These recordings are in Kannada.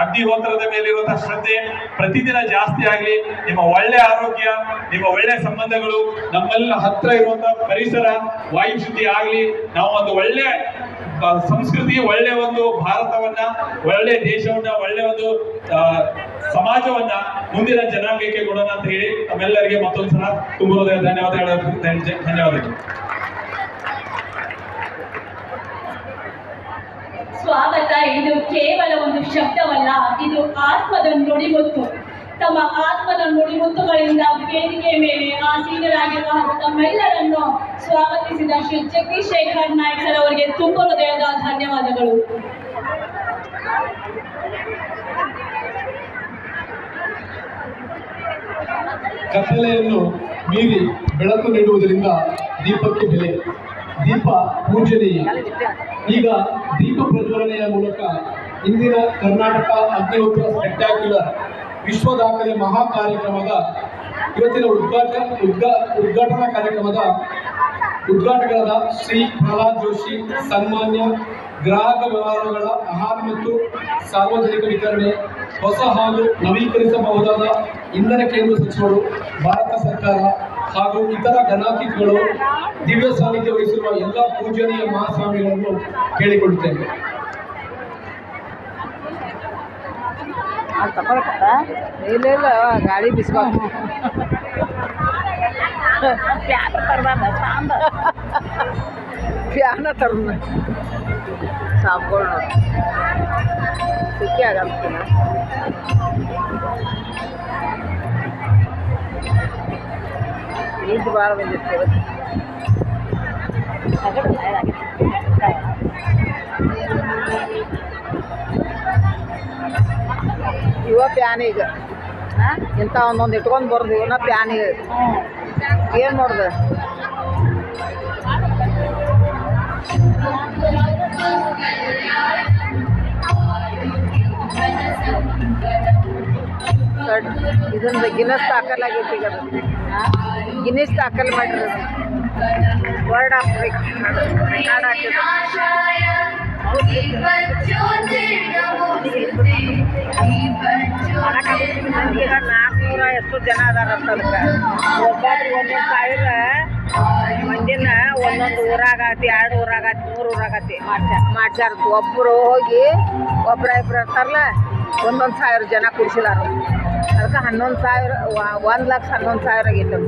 ಅಗ್ನಿಹೋತ್ರದ ಮೇಲಿರುವಂತಹ ಶ್ರದ್ಧೆ ಪ್ರತಿದಿನ ಜಾಸ್ತಿ ಆಗಲಿ, ನಿಮ್ಮ ಒಳ್ಳೆ ಆರೋಗ್ಯ, ನಿಮ್ಮ ಒಳ್ಳೆ ಸಂಬಂಧಗಳು, ನಮ್ಮೆಲ್ಲ ಹತ್ರ ಇರುವಂತಹ ಪರಿಸರ ವಾಯು ಶುದ್ಧಿ ಆಗಲಿ, ನಾವು ಒಂದು ಒಳ್ಳೆ ಸಂಸ್ಕೃತಿ, ಒಳ್ಳೆ ಒಂದು ಭಾರತವನ್ನ, ಒಳ್ಳೆ ದೇಶವನ್ನ, ಒಳ್ಳೆ ಒಂದು ಸಮಾಜವನ್ನ ಮುಂದಿನ ಜನಾಂಗಕ್ಕೆ ಕೊಡೋಣ ಅಂತ ಹೇಳಿ ನಮ್ಮೆಲ್ಲರಿಗೆ ಮತ್ತೊಂದ್ಸಲ ತುಂಬ ಹೃದಯ ಧನ್ಯವಾದಗಳು ಧನ್ಯವಾದಗಳು. ಸ್ವಾಗತ. ಇದು ಕೇವಲ ಒಂದು ಶಬ್ದವಲ್ಲ, ಇದು ಆತ್ಮದ ನುಡಿಮುತ್ತು. ತಮ್ಮ ಆತ್ಮದ ನುಡಿಮುತ್ತುಗಳಿಂದ ವೇದಿಕೆ ಮೇಲೆ ಆಸೀನರಾಗಿರುವ ತಮ್ಮೆಲ್ಲರನ್ನು ಸ್ವಾಗತಿಸಿದ ಶ್ರೀ ಜಗದೀಶ್ ಶೇಖರ್ ನಾಯ್ಕ್ ಸರ್ ಅವರಿಗೆ ತುಂಬ ಹೃದಯದ ಧನ್ಯವಾದಗಳು. ಕತ್ತಲೆಯನ್ನು ಮೀರಿ ಬೆಳಕು ನೀಡುವುದರಿಂದ ದೀಪಕ್ಕೆ ಬೆಲೆ. ದೀಪ ಪೂಜನೀಯ. ಈಗ ದೀಪ ಪ್ರಜ್ವಲನೆಯ ಮೂಲಕ ಇಂದಿನ ಕರ್ನಾಟಕ ಅಗ್ನಿಹೋತ್ರ ಸ್ಪೆಕ್ಟ್ಯಾಕ್ಯುಲರ್ ವಿಶ್ವ ದಾಖಲೆ ಮಹಾ ಕಾರ್ಯಕ್ರಮದ ಇವತ್ತಿನ ಉದ್ಘಾಟ, ಉದ್ಘಾ, ಉದ್ಘಾಟನಾ ಕಾರ್ಯಕ್ರಮದ ಉದ್ಘಾಟಕರಾದ ಶ್ರೀ ಪ್ರಹ್ಲಾದ್ ಜೋಶಿ, ಸನ್ಮಾನ್ಯ ಗ್ರಾಹಕ ವ್ಯವಹಾರಗಳ ಆಹಾರ ಮತ್ತು ಸಾರ್ವಜನಿಕ ವಿತರಣೆ, ಹೊಸ ಹಾಗೂ ನವೀಕರಿಸಬಹುದಾದ ಇಂಧನ ಕೇಂದ್ರ ಸಚಿವರು, ಭಾರತ ಸರ್ಕಾರ ಹಾಗೂ ಇತರ ಘನಾತಿಥಿಗಳು ದಿವ್ಯ ಸಾನ್ನಿಧ್ಯ ವಹಿಸಿರುವ ಎಲ್ಲ ಪೂಜನೀಯ ಮಹಾಸ್ವಾಮಿಗಳನ್ನು ಕೇಳಿಕೊಳ್ಳುತ್ತೇನೆ. ಗಾಡಿ ಬಿಸ್ಕೊಂಡು ಪ್ಯಾನ ತರ್ನ ಸಾಂಬ್ಗಳು ಸಿಕ್ಕಿ ಆಗಲ್ತಿನ ಈಜು ಭಾಳ ಬಂದಿತ್ತು ಇವ ಈಗ. ಇಂಥ ಒಂದೊಂದು ಇಟ್ಕೊಂಡು ಬರ್ದು ಇವನ ಪ್ಯಾನಿಗೆ ಏನು ಮಾಡ್ದೆ ಇದನ್ನ ಗಿನ್ನಸ್ ದಾಖಲ್ ಆಗೈತಿ ಈಗ. ಅದು ಗಿನ್ನಿಸ್ ದಾಖಲ್ ಮಾಡಿರಿ. ವರ್ಡ್ ಹಾಕ್ರಿ ರೆಕಾರ್ಡ್ ಹಾಕಿದ್ರು ಈಗ ನಾಲ್ಕುನೂರ ಎಷ್ಟು ಜನ ಅದಾರ ಅದಕ್ಕೆ ಒಬ್ಬೊಬ್ರು ಒಂದೊಂದು ಸಾವಿರ ಮಂದಿನ ಒಂದೊಂದು ಊರಾಗತಿ, ಎರಡು ಊರಾಗತಿ, ಮೂರು ಊರಾಗತಿ ಮಾಡ್ಸ್ಯಾರ ಒಬ್ಬರು ಹೋಗಿ ಒಬ್ರ ಇಬ್ರು ಇರ್ತಾರಲ್ಲ ಒಂದೊಂದು ಸಾವಿರ ಜನ ಕುಡಿಸಿದಾರ ಅದಕ್ಕೆ ಹನ್ನೊಂದು ಸಾವಿರ ಒಂದು ಲಕ್ಷ ಹನ್ನೊಂದು ಸಾವಿರ ಆಗಿತ್ತು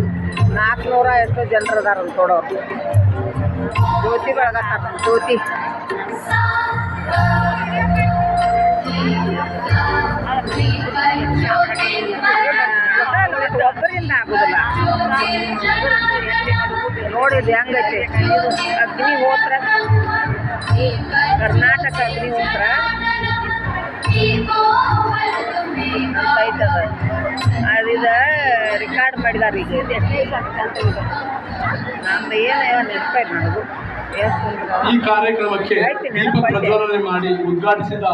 ನಾಲ್ಕುನೂರ ಎಷ್ಟು ಜನರು ಅದಾರ ಅಂತ ಕೊಡೋರು ಜ್ಯೋತಿ ಬೆಳಗತ್ತಾರ ಜ್ಯೋತಿ. ಒಬ್ಬರಿಂದ ಆಗುದಿಲ್ಲ ಅಗ್ನಿ ಹೋತ್ರ ಅಗ್ನಿಹೋತ್ರ. ಕರ್ನಾಟಕ ಅಗ್ನಿಹೋತ್ರ. ಐತದ ಅದಿದ ರೆಕಾರ್ಡ್ ಮಾಡಿದಾರ ಈಗ. ನಮ್ದು ಏನು ನೆನಪಾಯ್ತು ನನಗೂ ಈ ಕಾರ್ಯಕ್ರಮಕ್ಕೆ ದೀಪ ಪ್ರಜ್ವಲನೆ ಮಾಡಿ ಉದ್ಘಾಟಿಸಿದ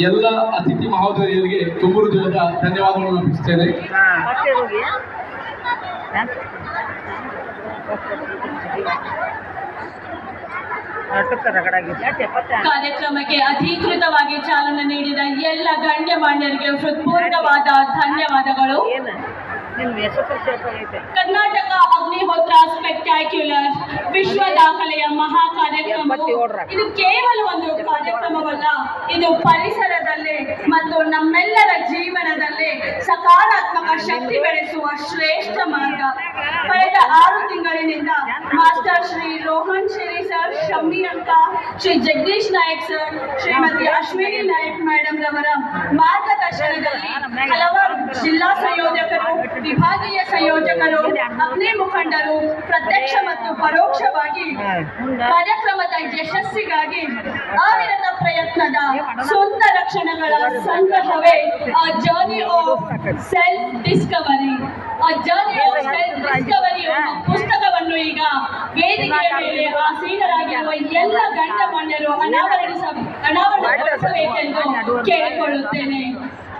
ಎಲ್ಲ ಅತಿಥಿ ಮಹೋದಯರಿಗೆ ತುಂಬು ಹೃದಯದ ಧನ್ಯವಾದಗಳನ್ನು ಅರ್ಪಿಸ್ತೇನೆ ಕಾರ್ಯಕ್ರಮಕ್ಕೆ ಅಧಿಕೃತವಾಗಿ ಚಾಲನೆ ಎಲ್ಲ ಗಣ್ಯಮಾನ್ಯರಿಗೆ ಹೃತ್ಪೂರ್ಣವಾದ ಧನ್ಯವಾದಗಳು. ಕರ್ನಾಟಕ ಅಗ್ನಿಹೋತ್ರ ಸ್ಪೆಕ್ಟ್ಯಾಕ್ಯುಲರ್ ವಿಶ್ವ ದಾಖಲೆಯ ಮಹಾ ಕಾರ್ಯಕ್ರಮ. ಇದು ಕೇವಲ ಒಂದು ಕಾರ್ಯಕ್ರಮವಲ್ಲ ಇದು ಪರಿಸರದಲ್ಲಿ ಮತ್ತು ನಮ್ಮೆಲ್ಲರ ಜೀವನದಲ್ಲಿ ಸಕಾರಾತ್ಮಕ ಶಕ್ತಿ ಬೆಳೆಸುವ ಶ್ರೇಷ್ಠ ಮಾರ್ಗ. ಕಳೆದ ಆರು ತಿಂಗಳಿನಿಂದ ಮಾಸ್ಟರ್ ಶ್ರೀ ರೋಹನ್ ಶ್ರೀ ಸರ್ ಶಮ್ಮಿ ಅಕ್ಕ ಶ್ರೀ ಜಗದೀಶ್ ನಾಯಕ್ ಸರ್ ಶ್ರೀಮತಿ ಅಶ್ವಿನಿ ನಾಯಕ್ ಮೇಡಮ್ ರವರ ಮಾರ್ಗದರ್ಶನದಲ್ಲಿ ಹಲವಾರು ಜಿಲ್ಲಾ ಸಂಯೋಜಕರು ವಿಭಾಗೀಯ ಸಂಯೋಜಕರು, ಅಗ್ನಿ ಮುಖಂಡರು ಪ್ರತ್ಯಕ್ಷ ಮತ್ತು ಪರೋಕ್ಷವಾಗಿ ಕಾರ್ಯಕ್ರಮದ ಯಶಸ್ಸಿಗಾಗಿ ಅವಿರತ ಪ್ರಯತ್ನದ ಸ್ವಂತ ಲಕ್ಷಣಗಳ ಸಂಗ್ರಹವೇ a journey of self discovery a journey of self discovery ಪುಸ್ತಕವನ್ನು ಈಗ ವೇದಿಕೆಯ ಮೇಲೆ ಆಸೀನರಾಗಿರುವ ಎಲ್ಲ ಗಣ್ಯಮಾನ್ಯರು ಅನಾವರಣಿಸ ಅನಾವರಣಗೊಳಿಸಬೇಕೆಂದು ಕೇಳಿಕೊಳ್ಳುತ್ತೇನೆ.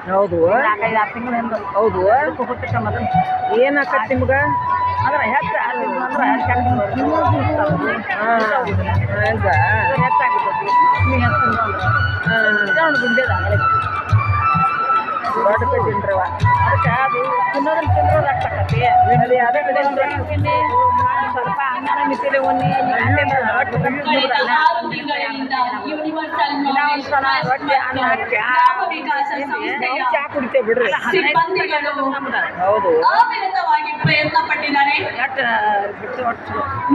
ಹೌದು. ನಾಲ್ಕೈದು ಆರು ತಿಂಗಳಿಂದ ಹೌದು. ಹುಟ್ಟಕ್ಕೆ ಮೊದಲು ಏನಾಕತ್ ನಿಮ್ಗೆ? ಅಂದ್ರೆ ಹೆಚ್ಚು ಅಂದ್ರೆ ಹೆಚ್ಚು ಹಾಂ ಹೌದಾ? ಹೆಚ್ಚಾಗ್ಬಿಟ್ಟೈತಿ ನೀ ಹೆಚ್ಚು ಹಾಂ. ಗುಂಡೆದ ದೊಡ್ಡ ಅದಕ್ಕೆ ಅದು ತಿನ್ನೋದ್ರಲ್ಲಿ ಅದು ಯಾವ್ದೇ ಕಡೆ ಸ್ವಲ್ಪ ಅನ್ನ ಮಿತಿಲೆ ಒನ್ನಿ ಚಾ ಕುಡಿತೇವೆ ಬಿಡ್ರಿ. ಹೌದು. ಪ್ರಯತ್ನ ಪಟ್ಟಿದ್ದಾರೆ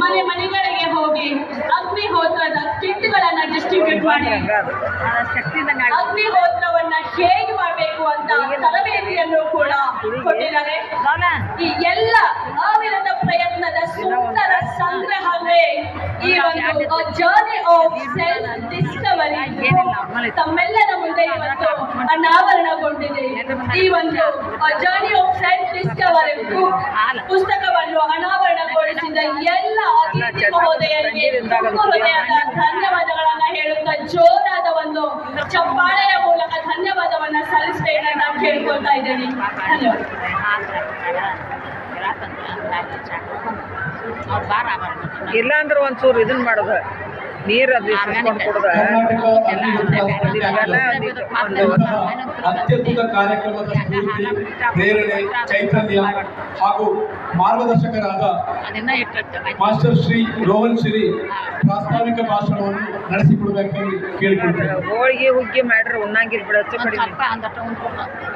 ಮನೆ ಮನೆಗಳಿಗೆ ಹೋಗಿ ಅಗ್ನಿಹೋತ್ರದ ಕಿಟ್ಗಳನ್ನ ಡಿಸ್ಟ್ರಿಬ್ಯೂಟ್ ಮಾಡಿ. ಅಗ್ನಿಹೋತ್ರವನ್ನ ಹೇಗೆ ಮಾಡಬೇಕು ಅಂತ ತರಬೇತಿಯನ್ನು ಕೂಡ ಕೊಟ್ಟಿದ್ದಾರೆ. ಈ ಎಲ್ಲ ಸಾವಿರದ ಪ್ರಯತ್ನದ ಸುಂದರ ಸಂಗ್ರಹವೇ ಈ ಒಂದು ಜರ್ನಿ ಆಫ್ ಸೆಲ್ಫ್ ಡಿಸ್ಕವರಿ ತಮ್ಮೆಲ್ಲರ ಮುಂದೆ ಇವತ್ತು ಅನಾವರಣಗೊಂಡಿದೆ. ಈ ಒಂದು ಜರ್ನಿ ಆಫ್ ಸೆಲ್ಫ್ ಡಿಸ್ಕವರಿ ಪುಸ್ತಕವನ್ನು ಅನಾವರಣಗೊಳಿಸಿದ ಎಲ್ಲ ಅತಿಥಿ ಮಹೋದಯರಿಗೆ ಧನ್ಯವಾದಗಳನ್ನ ಹೇಳುತ್ತಾ ಜೋರಾದ ಒಂದು ಚಪ್ಪಾಳೆಯ ಧನ್ಯವಾದವನ್ನ ಸಲ್ಲಿಸ್ತೇನೆ ನಾನು ಕೇಳ್ಕೊಳ್ತಾ ಇದ್ದೇನೆ ಧನ್ಯವಾದ ಇಲ್ಲ ಅಂದ್ರೆ ಒಂಚೂರು ಇದನ್ನ ಮಾಡೋದು. ನೀರ ಅದು ಅತ್ಯದ್ಭುತ ಕಾರ್ಯಕ್ರಮದ ಸ್ಫೂರ್ತಿ ಪ್ರೇರಣೆ ಚೈತನ್ಯ ಹಾಗೂ ಮಾರ್ಗದರ್ಶಕರಾದ ಮಾಸ್ಟರ್ ಶ್ರೀ ರೋಹನ್ ಶ್ರೀ ಪ್ರಾಸ್ತಾವಿಕ ಭಾಷಣವನ್ನು ಹೋಳಿಗೆ ಹುಗ್ಗಿ ಮಾಡ್ರೆ ಉಣ್ಣಂಗಿಲ್ ಬಿಡ ಹೆಚ್ಚು ಒಂದು ಕಡಿಮೆ. ಸ್ವಲ್ಪ ಅಂದಟ್ಟು ಉಂಟು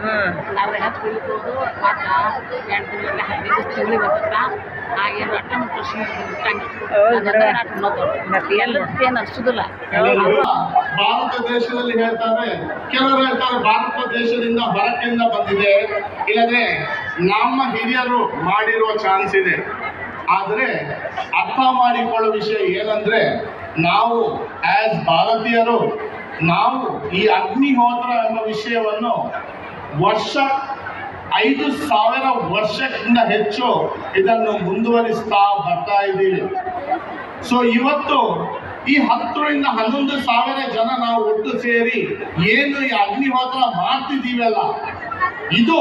ಹ್ಮ್. ಅರ್ಧ ಹೆಚ್ಚು ಕುಳಿತೋದು ಮತ್ತು ಎರಡು ತಿಂಗಳಿಗೆ ಹದಿನೈದು ತಿಂಗಳಿಗೆ ಬರ್ತದ ಹಾಗೆ ರೊಟ್ಟ ಮತ್ತು ಹೌದು ಬಿಡ. ಮತ್ತೆ ಏನ್ ಎಲ್ಲ ಏನು ಅನ್ಸುದಿಲ್ಲ. ಭಾರತ ದೇಶದಲ್ಲಿ ಹೇಳ್ತಾರೆ ಕೆಲವರು ಹೇಳ್ತಾರೆ ಭಾರತ ದೇಶದಿಂದ ಹೊರಗಿಂದ ಬಂದಿದೆ. ಇಲ್ಲದೆ ನಮ್ಮ ಹಿರಿಯರು ಮಾಡಿರುವ ಚಾನ್ಸ್ ಇದೆ. ಆದರೆ ಅರ್ಥ ಮಾಡಿಕೊಳ್ಳೋ ವಿಷಯ ಏನಂದ್ರೆ ನಾವು ಆಸ್ ಭಾರತೀಯರು, ನಾವು ಈ ಅಗ್ನಿಹೋತ್ರ ಎಂಬ ವಿಷಯವನ್ನು ವರ್ಷ ಐದು ಸಾವಿರ ವರ್ಷಕ್ಕಿಂತ ಹೆಚ್ಚು ಇದನ್ನು ಮುಂದುವರಿಸ್ತಾ ಬರ್ತಾ ಇದ್ದೀವಿ. ಸೊ ಇವತ್ತು ಈ ಹತ್ತರಿಂದ ಹನ್ನೊಂದು ಸಾವಿರ ಜನ ನಾವು ಒಟ್ಟು ಸೇರಿ ಏನು ಈ ಅಗ್ನಿಹೋತ್ರ ಮಾಡ್ತಿದ್ದೀವಲ್ಲ, ಇದು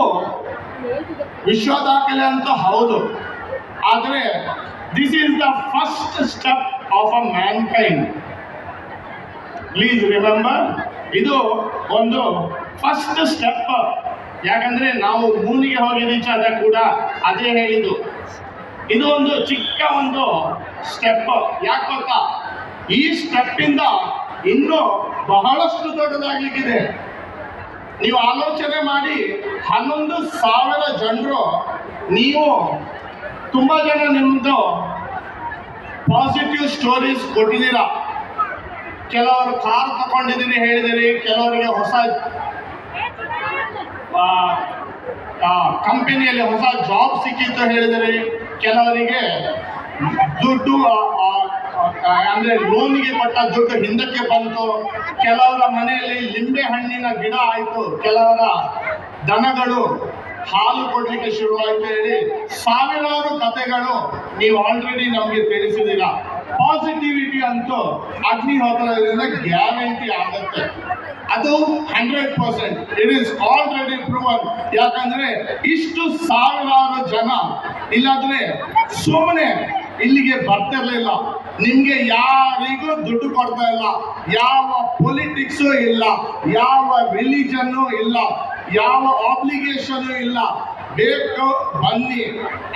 ವಿಶ್ವ ದಾಖಲೆ ಅಂತ ಹೌದು. ಆದರೆ this is the first step of a mankind please remember ಇದು ಒಂದು ಫಸ್ಟ್ ಸ್ಟೆಪ್ ಯಾಕಂದ್ರೆ ನಾವು ಮೂನಿಗೆ ಹೋಗಿ ರೀಚ್ ಆದ ಕೂಡ ಅದೇ ಹೇಳಿದ್ದು. ಇದು ಒಂದು ಚಿಕ್ಕ ಒಂದು ಸ್ಟೆಪ್ ಯಾಕೆ ಗೊತ್ತಾ? ಈ ಸ್ಟೆಪ್ ಇಂದ ಇನ್ನೂ ಬಹಳಷ್ಟು ದೊಡ್ಡದಾಗ್ಲಿಕ್ಕಿದೆ. ನೀವು ಆಲೋಚನೆ ಮಾಡಿ, ಹನ್ನೊಂದು ಸಾವಿರ ಜನರು, ನೀವು ತುಂಬಾ ಜನ ನಿಮ್ದು ಪಾಸಿಟಿವ್ ಸ್ಟೋರೀಸ್ ಕೊಟ್ಟಿದ್ದೀರಾ? ಕೆಲವರು ಕಾರ್ ತಗೊಂಡಿದ್ದೀನಿ ಹೇಳಿದಿರಿ ಕೆಲವರಿಗೆ ಹೊಸ ಕಂಪನಿಯಲ್ಲಿ ಹೊಸ ಜಾಬ್ ಸಿಕ್ಕಿತ್ತು ಹೇಳಿದಿರಿ ಕೆಲವರಿಗೆ ದುಡ್ಡು ಅಂದ್ರೆ ಲೋನಿಗೆ ಕೊಟ್ಟ ದುಡ್ಡು ಹಿಂದಕ್ಕೆ ಬಂತು. ಕೆಲವರ ಮನೆಯಲ್ಲಿ ಲಿಂಬೆ ಹಣ್ಣಿನ ಗಿಡ ಆಯ್ತು. ಕೆಲವರ ದನಗಳು ಹಾಲು ಕೊಡ್ಲಿಕ್ಕೆ ಶುರುವಾಯ್ತು ಹೇಳಿ ಸಾವಿರಾರು ಕಥೆಗಳು ನೀವು ಆಲ್ರೆಡಿ ನಮಗೆ ತಿಳಿಸಿದ್ದೀರಾ. ಪಾಸಿಟಿವಿಟಿ ಅಂತೂ ಅಗ್ನಿಹೋತ್ರದಿಂದ ಗ್ಯಾರಂಟಿ ಆಗುತ್ತೆ. ಅದು hundred percent it is already proven ಯಾಕಂದ್ರೆ ಇಷ್ಟು ಸಾವಿರಾರು ಜನ ಇಲ್ಲಾದ್ರೆ ಸುಮ್ಮನೆ ಇಲ್ಲಿಗೆ ಬರ್ತಿರ್ಲಿಲ್ಲ ನಿಮ್ಗೆ ಯಾರಿಗೂ ದುಡ್ಡು ಕೊಡ್ತಾ ಇಲ್ಲ. ಯಾವ ಪೊಲಿಟಿಕ್ಸು ಇಲ್ಲ. ಯಾವ ರಿಲಿಜನ್ನು ಇಲ್ಲ. ಯಾವ ಆಬ್ಲಿಗೇಷನ್ ಇಲ್ಲ. ಬೇಕು, ಬನ್ನಿ.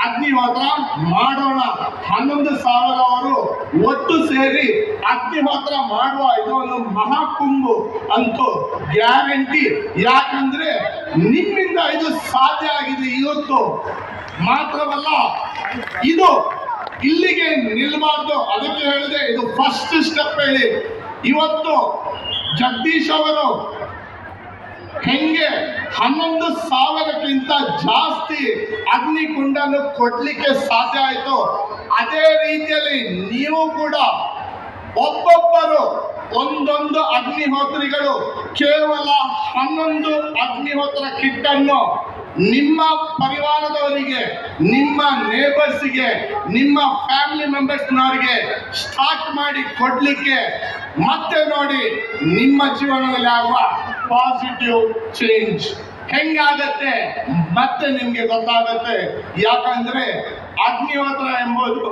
ಅಗ್ನಿಹೋತ್ರ ಮಾಡೋಣ. ಹನ್ನೊಂದು ಸಾವಿರವರು ಒಟ್ಟು ಸೇರಿ ಅಗ್ನಿಹೋತ್ರ ಮಾಡುವ ಇದು ಒಂದು ಮಹಾಕುಂಭು ಅಂತೂ ಗ್ಯಾರಂಟಿ. ಯಾಕಂದ್ರೆ ನಿಮ್ಮಿಂದ ಇದು ಸಾಧ್ಯ ಆಗಿದೆ ಇವತ್ತು. ಮಾತ್ರವಲ್ಲ, ಇದು ಇಲ್ಲಿಗೆ ನಿಲ್ಬಾರ್ದು. ಅದಕ್ಕೆ ಹೇಳಿದೆ, ಇದು ಫಸ್ಟ್ ಸ್ಟೆಪ್ ಹೇಳಿ. ಇವತ್ತು ಜಗದೀಶ್ ಅವರು ಹೆಂಗೆ ಹನ್ನೊಂದು ಸಾವಿರಕ್ಕಿಂತ ಜಾಸ್ತಿ ಅಗ್ನಿಕುಂಡನ್ನು ಕೊಡ್ಲಿಕ್ಕೆ ಸಾಧ್ಯ ಆಯಿತು. ಅದೇ ರೀತಿಯಲ್ಲಿ ನೀವು ಕೂಡ ಒಬ್ಬೊಬ್ಬರು ಒಂದೊಂದು ಅಗ್ನಿಹೋತ್ರಿಗಳು ಕೇವಲ ಹನ್ನೊಂದು ಅಗ್ನಿಹೋತ್ರ ಕಿಟ್ ಅನ್ನು ನಿಮ್ಮ ಪರಿವಾರದವರಿಗೆ, ನಿಮ್ಮ ನೇಬರ್ಸ್ಗೆ ನಿಮ್ಮ ಫ್ಯಾಮಿಲಿ ಮೆಂಬರ್ಸ್ನವರಿಗೆ ಸ್ಟಾರ್ಟ್ ಮಾಡಿ ಕೊಡ್ಲಿಕ್ಕೆ ಮತ್ತೆ ನೋಡಿ ನಿಮ್ಮ ಜೀವನದಲ್ಲಿ ಆಗುವ ಪಾಸಿಟಿವ್ ಚೇಂಜ್ ಹೆಂಗಾಗತ್ತೆ? ಮತ್ತೆ ನಿಮ್ಗೆ ಗೊತ್ತಾಗತ್ತೆ. ಯಾಕಂದ್ರೆ ಅಗ್ನಿಹೋತ್ರ ಎಂಬುದು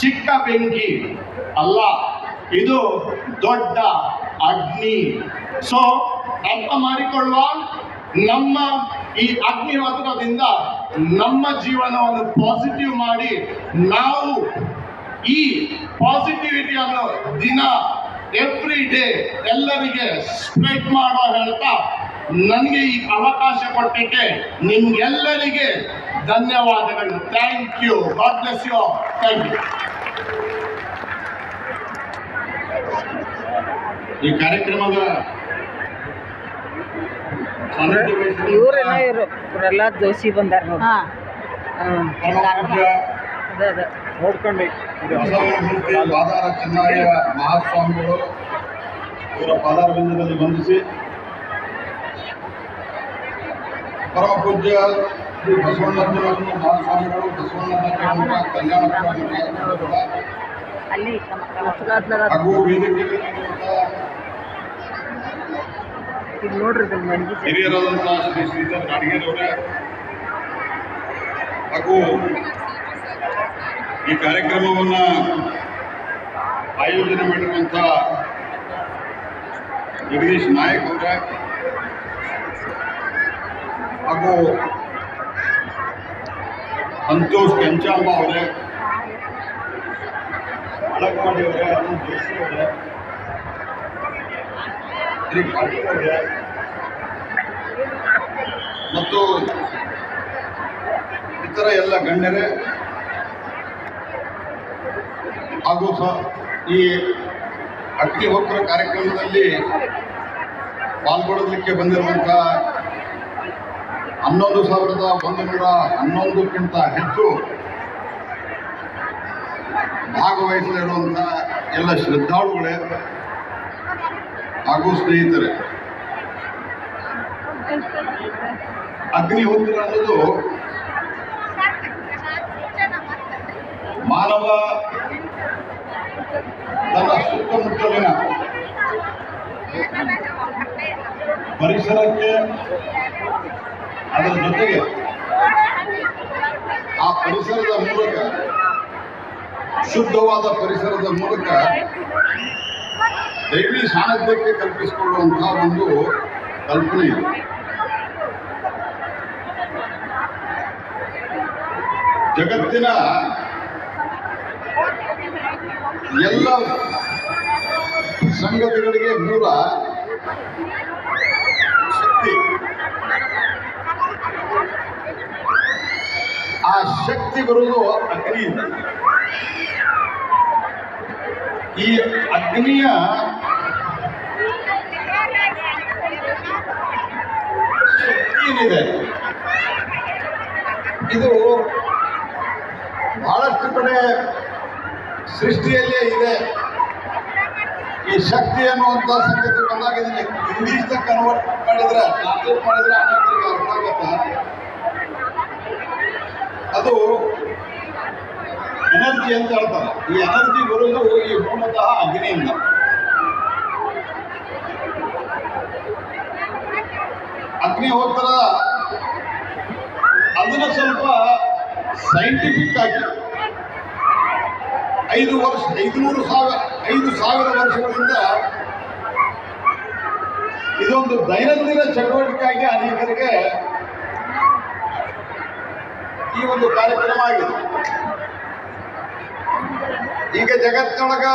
ಚಿಕ್ಕ ಬೆಂಕಿ ಅಲ್ಲ, ಇದು ದೊಡ್ಡ ಅಗ್ನಿ. ಸೊ ಅರ್ಥ ಮಾಡಿಕೊಳ್ಳುವ ನಮ್ಮ ಈ ಅಗ್ನಿಹೋತ್ರದಿಂದ ನಮ್ಮ ಜೀವನವನ್ನು ಪಾಸಿಟಿವ್ ಮಾಡಿ ನಾವು ಈ ಪಾಸಿಟಿವಿಟಿಯನ್ನು ದಿನ ಎವ್ರಿ ಡೇ ಎಲ್ಲರಿಗೆ ಸ್ಪ್ರೆಡ್ ಮಾಡೋ ಹೇಳ್ತಾ ನನಗೆ ಈ ಅವಕಾಶ ಕೊಟ್ಟಕ್ಕೆ ನಿಮ್ಗೆಲ್ಲರಿಗೆ ಧನ್ಯವಾದಗಳು. Thank you God bless you thank you ಈ ಕಾರ್ಯಕ್ರಮದ ಇವ್ರೇನ ಇವರು ಇವರೆಲ್ಲ ಜೋಶಿ ಬಂದಾರ ನೋಡಿ. ನೋಡ್ಕೊಂಡು. ಬಾದಾರ ಚೆನ್ನಯ್ಯ ಮಹಾಸ್ವಾಮಿಗಳು ಇವರ ಪಾದಾರವಿಂದದಲ್ಲಿ ಬಂಧಿಸಿ ಪರಮ ಪೂಜ್ಯ ಶ್ರೀ ಬಸವಣ್ಣನವರನ್ನು ಮಹಾಸ್ವಾಮಿಗಳು ಬಸವಣ್ಣನ ಕಲ್ಯಾಣ ಹಾಗೂ ವೇದಿಕೆಯಲ್ಲಿರುವಂತಹ ಇಲ್ಲಿ ನೋಡ್ರಿ. ಹಿರಿಯರಾದಂತಹ ಶ್ರೀ ಶ್ರೀಧರ್ ಗಾಡಿಗೆರವರೇ ಹಾಗೂ ಈ ಕಾರ್ಯಕ್ರಮವನ್ನ ಆಯೋಜನೆ ಮಾಡಿರುವಂಥ ಜಗದೀಶ್ ನಾಯಕ್ ಅವರೇ, ಹಾಗೂ ಸಂತೋಷ್ ಕೆಂಚಾಂಬ ಅವರೇ ಅಳಕವಾಡಿ ಅವರೇ, ಅರುಣ್ ಜೋಶಿ ಅವರೇ ಮತ್ತು ಇತರ ಎಲ್ಲ ಗಣ್ಯರೇ ಹಾಗೂ ಸಹ ಈ ಅಗ್ನಿಹೋತ್ರ ಕಾರ್ಯಕ್ರಮದಲ್ಲಿ ಪಾಲ್ಗೊಳ್ಳಲಿಕ್ಕೆ ಬಂದಿರುವಂತಹ ಹನ್ನೊಂದು ಸಾವಿರದ ಒಂದು ನೂರ ಹನ್ನೊಂದಕ್ಕಿಂತ ಹೆಚ್ಚು ಭಾಗವಹಿಸಲಿರುವಂಥ ಎಲ್ಲ ಶ್ರದ್ಧಾಳುಗಳೇ ಹಾಗೂ ಸ್ನೇಹಿತರೆ ಅಗ್ನಿಹೋತ್ರ ಅನ್ನೋದು ಮಾನವ ತನ್ನ ಸುತ್ತಮುತ್ತಲಿನ ಪರಿಸರಕ್ಕೆ ಅದರ ಜೊತೆಗೆ ಆ ಪರಿಸರದ ಮೂಲಕ ಶುದ್ಧವಾದ ಪರಿಸರದ ಮೂಲಕ ದೈವಿ ಸಾನ್ನಿಧ್ಯಕ್ಕೆ ಕಲ್ಪಿಸಿಕೊಳ್ಳುವಂತಹ ಒಂದು ಕಲ್ಪನೆ ಇದೆ. ಜಗತ್ತಿನ ಎಲ್ಲ ಸಂಗತಿಗಳಿಗೆ ಮೂಲ ಶಕ್ತಿ. ಆ ಶಕ್ತಿ ಬರುವುದು ಅಗ್ನಿಯಿಂದ ಈ ಅಗ್ನಿಯ ಏನಿದೆ? ಇದು ಬಹಳಷ್ಟು ಕಡೆ ಸೃಷ್ಟಿಯಲ್ಲೇ ಇದೆ. ಈ ಶಕ್ತಿ ಅನ್ನುವಂಥ ಸಂಗತಿ ಬಂದಾಗ ಇದನ್ನ ಇಂಗ್ಲಿಷ್ ಕನ್ವರ್ಟ್ ಮಾಡಿದ್ರೆ ಟ್ರಾನ್ಸ್ಲೇಟ್ ಮಾಡಿದ್ರೆ ಅನ್ನೋದ್ರಿಗೆ ಅರ್ಥ ಆಗತ್ತ? ಅದು ಎನರ್ಜಿ ಅಂತ ಹೇಳ್ತಾರೆ. ಈ ಎನರ್ಜಿ ಬರೋದು ಈ ಮೂಲತಃ ಅಗ್ನಿಯಿಂದ ಅಗ್ನಿಹೋತ್ರ ಅದನ್ನ ಸ್ವಲ್ಪ ಸೈಂಟಿಫಿಕ್ ಆಗಿ ಐದು ವರ್ಷ, ಐದುನೂರು ಸಾವಿರ, ಐದು ಸಾವಿರ ವರ್ಷಗಳಿಂದ ಇದೊಂದು ದೈನಂದಿನ ಚಟುವಟಿಕೆಯಾಗಿ ಅನೇಕರಿಗೆ ಈ ಒಂದು ಕಾರ್ಯಕ್ರಮ ಆಗಿದೆ. ಈಗ ಜಗತ್ತೊಳಗ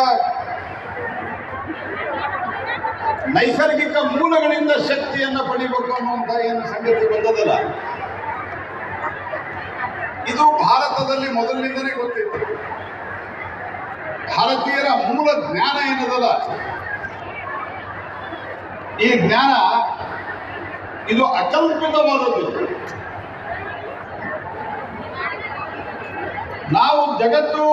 ನೈಸರ್ಗಿಕ ಮೂಲಗಳಿಂದ ಶಕ್ತಿಯನ್ನ ಪಡಿಬೇಕು ಅನ್ನುವಂಥ ಏನು ಸಂಗತಿ ಬಂದದಲ್ಲ? ಇದು ಭಾರತದಲ್ಲಿ ಮೊದಲಿನಿಂದಲೇ ಗೊತ್ತಿತ್ತು. ಭಾರತೀಯರ ಮೂಲ ಜ್ಞಾನ ಏನದಲ್ಲ? ಈ ಜ್ಞಾನ ಇದು ಅಕಲ್ಪಿತವಾದದ್ದು. ನಾವು ಜಗತ್ತು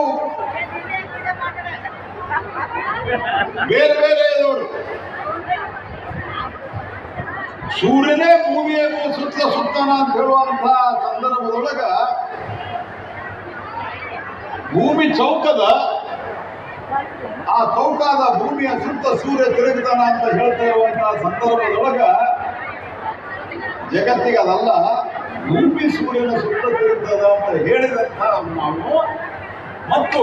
ಬೇರೆ ಬೇರೆ ನೋಡು. ಸೂರ್ಯನೇ ಭೂಮಿಯ ಸುತ್ತ ಸುತ್ತನ ಅಂತ ಹೇಳುವಂತಹ ಸಂದರ್ಭದೊಳಗ ಭೂಮಿ ಚೌಕದ, ಆ ಚೌಕದ ಭೂಮಿಯ ಸುತ್ತ ಸೂರ್ಯ ತಿರುಗುತ್ತಾನ ಅಂತ ಹೇಳ್ತಾ ಇರುವಂತಹ ಸಂದರ್ಭದೊಳಗ ಜಗತ್ತಿಗೆ ಅದಲ್ಲ, ಭೂಮಿ ಸೂರ್ಯನ ಸುತ್ತ ತಿರುಗ್ತದ ಅಂತ ಹೇಳಿದಂತ ನಾವು. ಮತ್ತು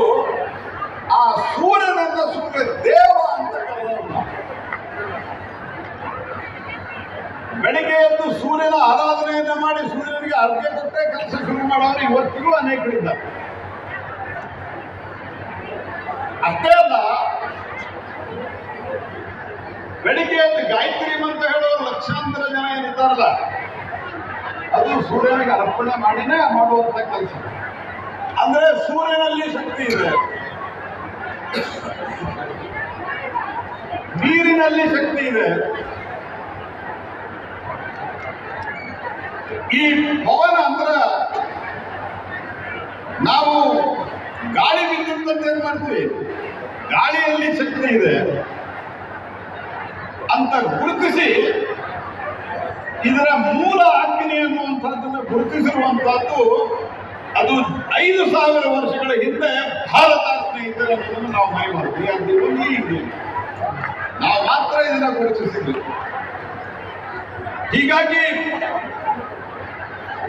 ಆ ಸೂರ್ಯನನ್ನ ಸೂರ್ಯ ದೇವ ಅಂತ. ಬೆಳಿಗ್ಗೆ ಎದ್ದು ಸೂರ್ಯನ ಆರಾಧನೆಯನ್ನ ಮಾಡಿ ಸೂರ್ಯನಿಗೆ ಅರ್ಘ್ಯ ಕೊಟ್ಟೆ ಕೆಲಸ ಶುರು ಮಾಡೋರು ಇವತ್ತಿಗೂ ಅನೇಕರಿದ್ದಾರೆ. ಅಷ್ಟೇ ಅಲ್ಲ ಬೆಳಿಗ್ಗೆ ಎದ್ದು ಗಾಯತ್ರಿ ಮಂತ್ರ ಹೇಳೋರು ಲಕ್ಷಾಂತರ ಜನ ಏನಿದ್ದಾರಲ್ಲ, ಅದು ಸೂರ್ಯನಿಗೆ ಅರ್ಪಣೆ ಮಾಡಿನೇ ಮಾಡುವಂತ ಕೆಲಸ. ಅಂದ್ರೆ ಸೂರ್ಯನಲ್ಲಿ ಶಕ್ತಿ ಇದೆ. ನೀರಿನಲ್ಲಿ ಶಕ್ತಿ ಇದೆ. ಈ ಭವನ ಅಂದ್ರ ನಾವು ಗಾಳಿ ವಿದ್ಯುತ್ ಅಂತ ಏನ್ ಮಾಡ್ತೀವಿ? ಗಾಳಿಯಲ್ಲಿ ಶಕ್ತಿ ಇದೆ. ಅಂತ ಗುರುತಿಸಿ ಇದರ ಮೂಲ ಅಗ್ನಿ ಅನ್ನುವಂಥದ್ದನ್ನು ಗುರುತಿಸಿರುವಂತಹದ್ದು ಅದು ಐದು ಸಾವಿರ ವರ್ಷಗಳ ಹಿಂದೆ ಭಾರತ ಸ್ನೇಹಿತರೆ ಅನ್ನೋದನ್ನು ನಾವು ಮರಿಬಾರ್ದು ಅದು ಒಂದು ಇದೆ ನಾವು ಮಾತ್ರ ಇದನ್ನ ಗುರುತಿಸಿದ್ವಿ. ಹೀಗಾಗಿ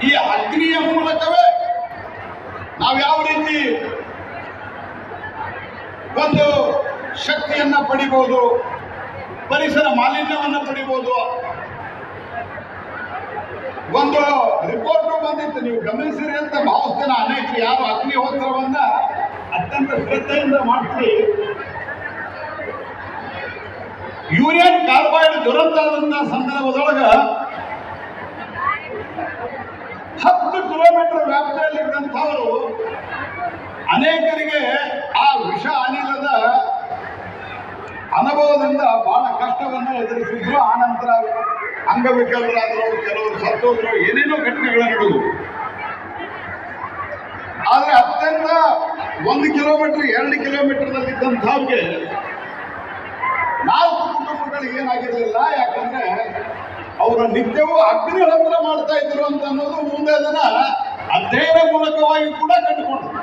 ಈ ಅಗ್ನಿಯ ಮೂಲಕವೇ ನಾವು ಯಾವ ರೀತಿ ಒಂದು ಶಕ್ತಿಯನ್ನ ಪಡಿಬಹುದು ಪರಿಸರ ಮಾಲಿನ್ಯವನ್ನ ಪಡಿಬಹುದು ಒಂದು ರಿಪೋರ್ಟ್ ಬಂದಿತ್ತು, ನೀವು ಗಮನಿಸಿರಿ ಅಂತ ಭಾವಿಸ್ತೀನ ಅನೇಕ ಯಾರು ಅಗ್ನಿಹೋತ್ರವನ್ನ ಅತ್ಯಂತ ಶ್ರದ್ಧೆಯಿಂದ ಮಾಡ್ತೀವಿ ಯೂರಿಯನ್ ಕಾರ್ಬೈಡ್ ದುರಂತ ಸಂದರ್ಭದೊಳಗ ಹತ್ತು ಕಿಲೋಮೀಟರ್ ವ್ಯಾಪ್ತಿಯಲ್ಲಿದ್ದಂಥವರು ಅನೇಕರಿಗೆ ಆ ವಿಷ ಅನಿಲದ ಅನುಭವದಿಂದ ಬಹಳ ಕಷ್ಟವನ್ನು ಎದುರಿಸಿದ್ರು. ಆನಂತರ ಅಂಗವಿಕಲರಾದರು, ಕೆಲವರು ಸತ್ತೋದ್ರು, ಏನೇನೋ ಘಟನೆಗಳ ನಡೆದು ಆದ್ರೆ ಅತ್ಯಂತ ಒಂದು ಕಿಲೋಮೀಟರ್, ಎರಡು ಕಿಲೋಮೀಟರ್ನಲ್ಲಿದ್ದಂಥವ್ರಿಗೆ ನಾಲ್ಕು ಕುಟುಂಬಗಳಿಗೆ ಏನಾಗಿರಲಿಲ್ಲ. ಯಾಕಂದ್ರೆ ಅವರು ನಿತ್ಯವೂ ಅಗ್ನಿಹೋತ್ರ ಮಾಡ್ತಾ ಇದ್ರು ಅಂತ ಅನ್ನೋದು ಮುಂದೆ ಅದನ್ನ ಅಧ್ಯಯನ ಮೂಲಕವಾಗಿ ಕೂಡ ಕಂಡುಕೊಂಡ್ರು.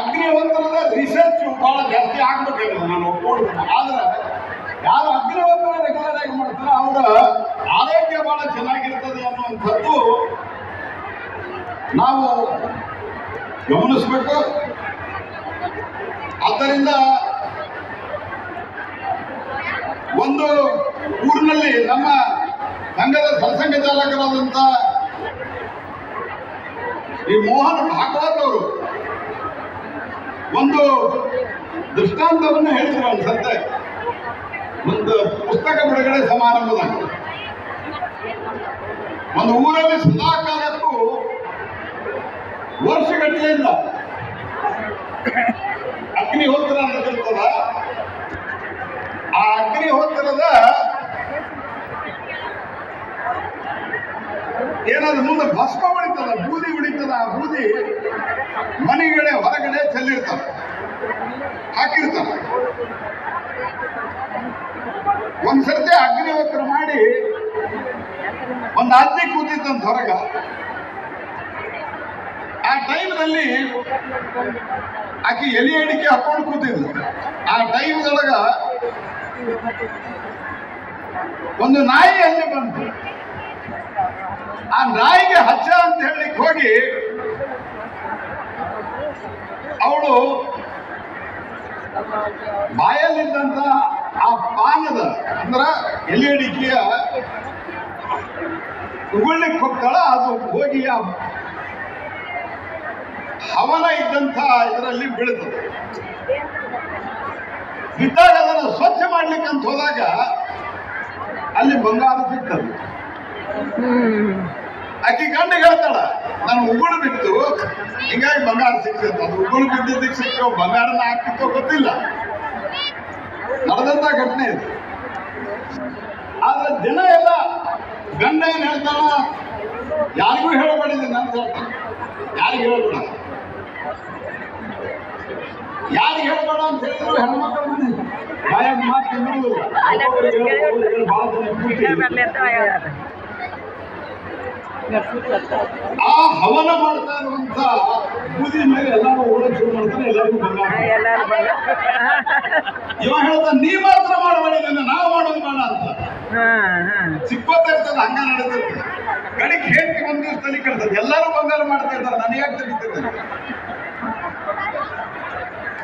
ಅಗ್ನಿಹೋತ್ರದ ರಿಸರ್ಚ್ ಬಹಳ ಜಾಸ್ತಿ ಆಗ್ಬೇಕಾಗಿದೆ ನಾನು ಒಪ್ಕೊಳ್ತೀನಿ ಆದ್ರೆ ಯಾರು ಅಗ್ನಿಹೋತ್ರ ರೆಗ್ಯುಲರ್ ಆಗಿ ಮಾಡ್ತಾರೋ ಅವರ ಆರೋಗ್ಯ ಬಹಳ ಚೆನ್ನಾಗಿರ್ತದೆ ಅನ್ನುವಂಥದ್ದು ನಾವು ಗಮನಿಸಬೇಕು. ಆದ್ದರಿಂದ ಒಂದು ಊರಿನಲ್ಲಿ ನಮ್ಮ ಸಂಘದ ಸತ್ಸಂಗ ಚಾಲಕರಾದಂತ ಈ ಮೋಹನ್ ಭಾಗವತ್ ಅವರು ಒಂದು ದೃಷ್ಟಾಂತವನ್ನು ಹೇಳಿದ್ರು ಅನ್ಸತ್ತೆ ಒಂದು ಪುಸ್ತಕ ಬಿಡುಗಡೆ ಸಮಾರಂಭದ ಒಂದು ಊರಲ್ಲಿ ಸದಾ ಕಾಲಕ್ಕೂ ವರ್ಷಗಟ್ಟಲೆಯಿಂದ ಅಗ್ನಿಹೋತ್ರ ನಡೆದಿರ್ತದ. ಆ ಅಗ್ನಿಹೋತ್ರದ ಏನಾದ್ರು ಮುಂದೆ ಭಸ್ಮ ಉಳಿತದ ಬೂದಿ ಉಳಿತದ ಆ ಬೂದಿ ಮನೆಗಳೇ ಹೊರಗಡೆ ಚೆಲ್ಲಿರ್ತಾರೆ ಹಾಕಿರ್ತಾರೆ ಒಂದ್ಸರ್ತಿ ಅಗ್ನಿಹೋತ್ರ ಮಾಡಿ ಒಂದು ಅಜ್ಜಿ ಕೂತಿದ್ದಂತ ಹೊರಗ. ಟೈಮ್ನಲ್ಲಿ ಆಕೆ ಎಲೆ ಅಡಿಕೆ ಹಾಕೊಂಡು ಕೂತಿದ್ಲು. ಆ ಟೈಮ್ದೊಳಗ ಒಂದು ನಾಯಿ ಅಲ್ಲಿ ಬಂತು. ಆ ನಾಯಿಗೆ ಹಚ್ಚ ಅಂತ ಹೇಳಲಿಕ್ಕೆ ಹೋಗಿ ಅವಳು ಬಾಯಲ್ಲಿದ್ದಂತ ಆ ಪಾನದ, ಅಂದ್ರ ಎಲೆ ಅಡಿಕೆಯ ಉಗುಳ್ಲಿಕ್ಕೆ ಹೋಗ್ತಾಳ, ಅದು ಹೋಗಿ ಆ ಹವನ ಇದ್ದಂಥ ಇದರಲ್ಲಿ ಬೀಳ್ತದೆ ಬಿದ್ದಾಗ ಅದನ್ನು ಸ್ವಚ್ಛ ಮಾಡ್ಲಿಕ್ಕೆ ಅಂತ ಹೋದಾಗ ಅಲ್ಲಿ ಬಂಗಾರ ಸಿಗ್ತದೆ. ಅಕ್ಕಿ ಗಂಡ ಹೇಳ್ತಾಳ, ನಾನು ಉಗುಳು ಬಿತ್ತು ಹಿಂಗಾಗಿ ಬಂಗಾರ ಸಿಕ್ತದೆ ಅದು ಉಗುಳು ಬಿದ್ದಿದ್ದಕ್ಕೆ ಸಿಕ್ಕೋ ಬಂಗಾರನ ಹಾಕ್ತಿತ್ತೋ ಗೊತ್ತಿಲ್ಲ. ನಡೆದಂತ ಘಟನೆ ಇದು. ಆದ್ರೆ ದಿನ ಎಲ್ಲ ಗಂಡ ಏನ್ ಹೇಳ್ತಾನ, ಯಾರಿಗೂ ಹೇಳಬೇಡಿದ್ದೀನಿ ಅಂತ ಹೇಳ್ತಾನೆ. ಯಾರಿಗೂ ಹೇಳ್ಬೇಡ. ಯಾರಿಗೆ ಹೇಳ್ಬೇಡ ಅಂತ ಹೇಳಿದ್ರು ಹೆಣ್ಮಕ್ಳ ಮನೆ ಬಾಯಾಗ ಮಾತಿದ್ರು ಆ ಹವನ ಮಾಡ್ತಾ ಇರುವಂತ ಬೂದಿ ಮೇಲೆ ಎಲ್ಲರೂ ಓಡಕ್ ಶುರು ಮಾಡ್ತಾರೆ ಎಲ್ಲರಿಗೂ ಇವ ಹೇಳ್ತಾನೆ ನೀ ಮಾತ್ರ ಮಾಡಬೇಡ ನನ್ನ ನಾವು ಮಾಡೋದು ಬೇಡ ಅಂತ. ಸಿಕ್ಕೋತಾ ಇರ್ತದ ಹಂಗ ನಡೆದಿರ್ತದೆ. ಕಡೆಗೆ ಹೇಳ್ತಿ ಒಂದ್ ದಿವಸ ತಲೆ ಎಲ್ಲರೂ ಬಂಗಾರ ಮಾಡ್ತಾ ಇರ್ತಾರೆ ನನಗೆ ಯಾಕೆ ತಲೀತಿರ್ತದೆ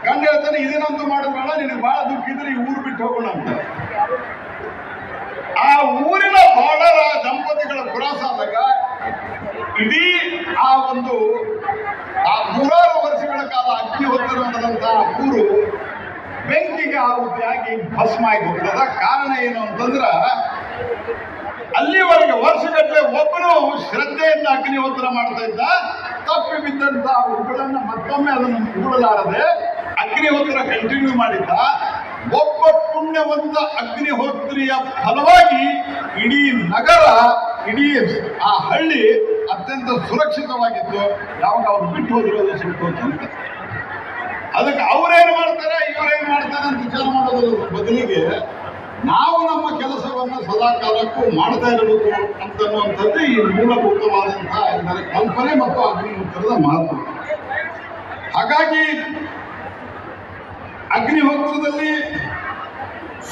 ಗಂಡ ಹೇಳ್ತಾನೆ ಇದೇನಂತೂ ಮಾಡಿದ್ರಲ್ಲ, ನಿನಗೆ ಬಹಳ ದುಃಖ ಇದ್ರೆ ಈ ಊರು ಬಿಟ್ಟು ಹೋಗೋಣ ಅಂತ ಆ ಊರಿನ ಬಾರ್ಡರ್ ದಂಪತಿಗಳ ಪುರಾಸಾದಾಗ ಇಡೀ ಆ ಒಂದು ಆ ನೂರಾರು ವರ್ಷಗಳ ಕಾಲ ಅಗ್ನಿ ಹೊತ್ತಿರುವಂತಹ ಊರು ಬೆಂಕಿಗೆ ಆಹುತಿಯಾಗಿ ಭಸ್ಮ ಆಗಿ ಹೋಗ್ತದ. ಕಾರಣ ಏನು ಅಂತಂದ್ರ, ಅಲ್ಲಿವರೆಗೆ ವರ್ಷಗಟ್ಟಲೆ ಒಬ್ಬನು ಶ್ರದ್ಧೆಯಿಂದ ಅಗ್ನಿಹೋತ್ರ ಮಾಡ್ತಾ ಇದ್ದ, ತಪ್ಪಿ ಬಿದ್ದಂತ ಉಗುಳನ್ನ ಮತ್ತೊಮ್ಮೆ ಅದನ್ನು ಉಗುಳಲಾರದೆ ಅಗ್ನಿಹೋತ್ರ ಕಂಟಿನ್ಯೂ ಮಾಡಿದ್ದ, ಒಬ್ಬ ಪುಣ್ಯವಂತ ಅಗ್ನಿಹೋತ್ರಿಯ ಫಲವಾಗಿ ಇಡೀ ನಗರ, ಇಡೀ ಆ ಹಳ್ಳಿ ಅತ್ಯಂತ ಸುರಕ್ಷಿತವಾಗಿತ್ತು. ಯಾವಾಗ ಅವ್ರು ಬಿಟ್ಟು ಹೋಗಿರೋದು ಅಂತ. ಅದಕ್ಕೆ ಅವ್ರೇನ್ ಮಾಡ್ತಾರೆ, ಇವರೇನು ಮಾಡ್ತಾರೆ ಅಂತ ವಿಚಾರ ಮಾಡೋದ್ರ ಬದಲಿಗೆ ನಾವು ನಮ್ಮ ಕೆಲಸವನ್ನು ಸದಾ ಕಾಲಕ್ಕೂ ಮಾಡ್ತಾ ಇರಬೇಕು ಅಂತನ್ನುವಂಥದ್ದು ಈ ಮೂಲಭೂತವಾದಂತಹ ಕಲ್ಪನೆ ಮತ್ತು ಅಗ್ನಿಹೋತ್ರದ ಮಹತ್ವ. ಹಾಗಾಗಿ ಅಗ್ನಿಹೋತ್ರದಲ್ಲಿ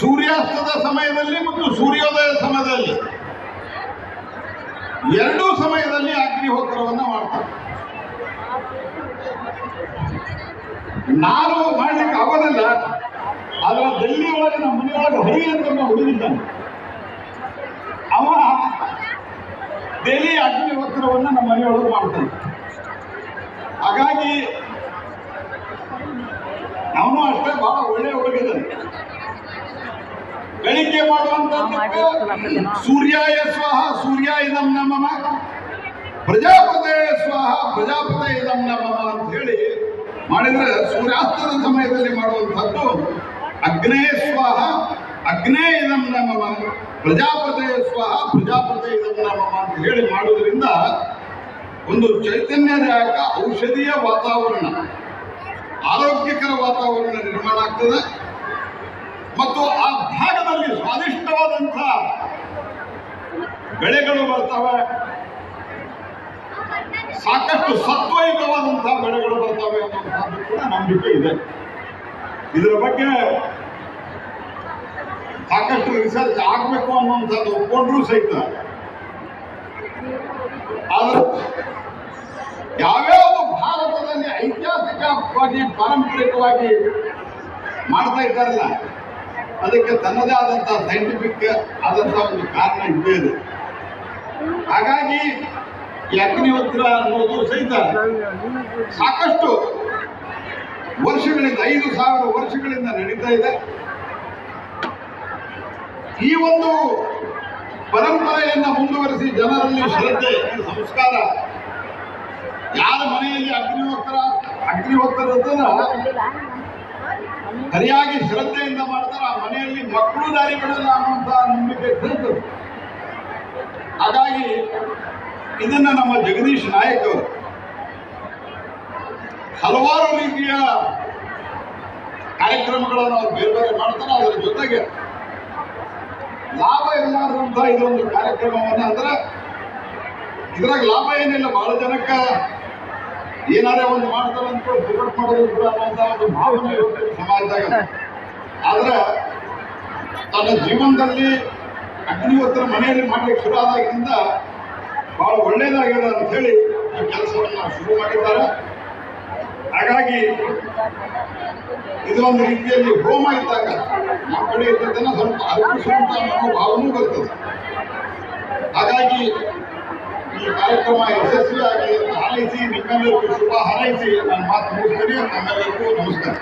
ಸೂರ್ಯಾಸ್ತದ ಸಮಯದಲ್ಲಿ ಮತ್ತು ಸೂರ್ಯೋದಯ ಸಮಯದಲ್ಲಿ ಎರಡೂ ಸಮಯದಲ್ಲಿ ಅಗ್ನಿಹೋತ್ರವನ್ನು ಮಾಡ್ತಾರೆ. ನಾನು ಮಾಡ್ಲಿಕ್ಕೆ ಆಗೋದಿಲ್ಲ, ಆದ್ರೆ ಡೆಲ್ಲಿ ಒಳಗೆ ನಮ್ಮ ಮನೆಯೊಳಗೆ ಹರಿ ಅಂತ ಹುಡುಗಿದ್ದಾನೆ ಅವ ಡೆಲ್ಲಿ ಅಗ್ನಿಹೋತ್ರವನ್ನು ನಮ್ಮ ಮನೆಯೊಳಗೆ ಮಾಡ್ತಾನೆ. ಹಾಗಾಗಿ ಅವನು ಅಷ್ಟೇ ಬಹಳ ಒಳ್ಳೆ ಹುಡುಗಿದ್ದಾನೆ ಗಳಿಕೆ ಮಾಡುವಂತ ಸೂರ್ಯಾಯ ಸ್ವಹ, ಸೂರ್ಯ ಇದಂ ನಮಮ ಪ್ರಜಾಪತಯ ಸ್ವಹ, ಪ್ರಜಾಪತಿ ಇದಂ ನಮಮ ಅಂತ ಹೇಳಿ ಮಾಡಿದ್ರೆ ಸೂರ್ಯಾಸ್ತದ ಸಮಯದಲ್ಲಿ ಮಾಡುವಂತಹದ್ದು ಅಗ್ನೇ ಸ್ವಹ, ಅಗ್ನೇ ಇದಂ ನಮಮ ಪ್ರಜಾಪತಯ ಸ್ವಹ, ಪ್ರಜಾಪತಿ ಇದಂ ನಮಮ ಅಂತ ಹೇಳಿ ಮಾಡೋದ್ರಿಂದ ಒಂದು ಚೈತನ್ಯದಾಯಕ ಔಷಧೀಯ ವಾತಾವರಣ ಆರೋಗ್ಯಕರ ವಾತಾವರಣ ನಿರ್ಮಾಣ ಆಗ್ತದೆ. ಮತ್ತು ಆ ಭಾಗದಲ್ಲಿ ಸ್ವಾದಿಷ್ಟವಾದಂತಹ ಬೆಳೆಗಳು ಬರ್ತವೆ. ಸಾಕಷ್ಟು ಸತ್ವಯುತವಾದಂತಹ ಬೆಳೆಗಳು ಬರ್ತವೆ ಅನ್ನುವಂಥದ್ದು ನಂಬಿಕೆ ಇದೆ. ಇದರ ಬಗ್ಗೆ ಸಾಕಷ್ಟು ರಿಸರ್ಚ್ ಆಗಬೇಕು ಅನ್ನುವಂಥದ್ದು ಒಪ್ಕೊಂಡ್ರೂ ಸಹಿತ. ಆದ್ರೆ ಯಾವ್ಯಾವ ಭಾರತದಲ್ಲಿ ಐತಿಹಾಸಿಕವಾಗಿ ಪಾರಂಪರಿಕವಾಗಿ ಮಾಡ್ತಾ ಇದ್ದಾರಲ್ಲ, ಅದಕ್ಕೆ ತನ್ನದೇ ಆದಂತಹ ಸೈಂಟಿಫಿಕ್ ಆದಂತಹ ಒಂದು ಕಾರಣ ಇದ್ದೇ ಇದೆ. ಹಾಗಾಗಿ ಅಗ್ನಿಹೋತ್ರ ಅನ್ನೋದು ಸಹಿತ ಸಾಕಷ್ಟು ವರ್ಷಗಳಿಂದ, ಐದು ಸಾವಿರ ವರ್ಷಗಳಿಂದ ನಡೀತಾ ಇದೆ. ಈ ಒಂದು ಪರಂಪರೆಯನ್ನ ಮುಂದುವರಿಸಿ ಜನರಲ್ಲಿ ಶ್ರದ್ಧೆ, ಸಂಸ್ಕಾರ ಯಾರ ಮನೆಯಲ್ಲಿ ಅಗ್ನಿ ಹೋಗ್ತಾರ? ಅಗ್ನಿ ಹೋಗ್ತಾರ ಸರಿಯಾಗಿ ಶ್ರದ್ಧೆಯಿಂದ ಮಾಡ್ತಾರ. ಆ ಮನೆಯಲ್ಲಿ ಮಕ್ಕಳು ದಾರಿ ಬಿಡಲ್ಲ ಅನ್ನುವಂತ ನಂಬಿಕೆ ಕಲಿತರು ಹಾಗಾಗಿ ಇದನ್ನ ನಮ್ಮ ಜಗದೀಶ್ ನಾಯಕ್ ಅವರು ಹಲವಾರು ರೀತಿಯ ಕಾರ್ಯಕ್ರಮಗಳನ್ನು ಅವ್ರು ಬೇರೆ ಬೇರೆ ಮಾಡ್ತಾರೆ. ಅದರ ಜೊತೆಗೆ ಲಾಭ ಇರಲಾರ್ದಂತ ಇದೊಂದು ಕಾರ್ಯಕ್ರಮವನ್ನ ಅಂದ್ರೆ ಇದ್ರಾಗ ಲಾಭ ಏನಿಲ್ಲ. ಬಹಳ ಜನಕ್ಕ ಏನಾರೇ ಒಂದು ಮಾಡ್ತಾರೆ ಅಂತ ಡಿಬೇಟ್ ಮಾಡೋದು ಕೂಡ ಒಂದು ಭಾವನೆ ಇರುತ್ತೆ ಸಮಾಜದಾಗ ಆದ್ರೆ ತನ್ನ ಜೀವನದಲ್ಲಿ ಅಗ್ನಿಹೋತ್ರ ಮನೆಯಲ್ಲಿ ಮಾಡ್ಲಿಕ್ಕೆ ಶುರು ಆದಾಗಿಂದ ಬಹಳ ಒಳ್ಳೇದಾಗಿದೆ ಅಂತ ಹೇಳಿ ಈ ಕೆಲಸವನ್ನು ಶುರು ಮಾಡಿದ್ದಾರೆ. ಹಾಗಾಗಿ ಇದೊಂದು ರೀತಿಯಲ್ಲಿ ಹೋಮ ಇದ್ದಾಗ ನಮ್ಮ ಕಡೆ ಸ್ವಲ್ಪ ಅರ್ಪಿಸುವಂತ ಮನೋಭಾವನೂ ಬರ್ತದೆ. ಹಾಗಾಗಿ ಕಾರ್ಯಕ್ರಮ ಯಶಸ್ವಿಯಾಗಿ ಅಂತ ಹಾರೈಸಿ ನಿಮ್ಮೆಲ್ಲರಿಗೂ ಶುಭ ಹಾರೈಸಿ ನನ್ನ ಮಾತು ಮುಗಿಸ್ತೀನಿ ತಮ್ಮೆಲ್ಲರಿಗೂ ನಮಸ್ಕಾರ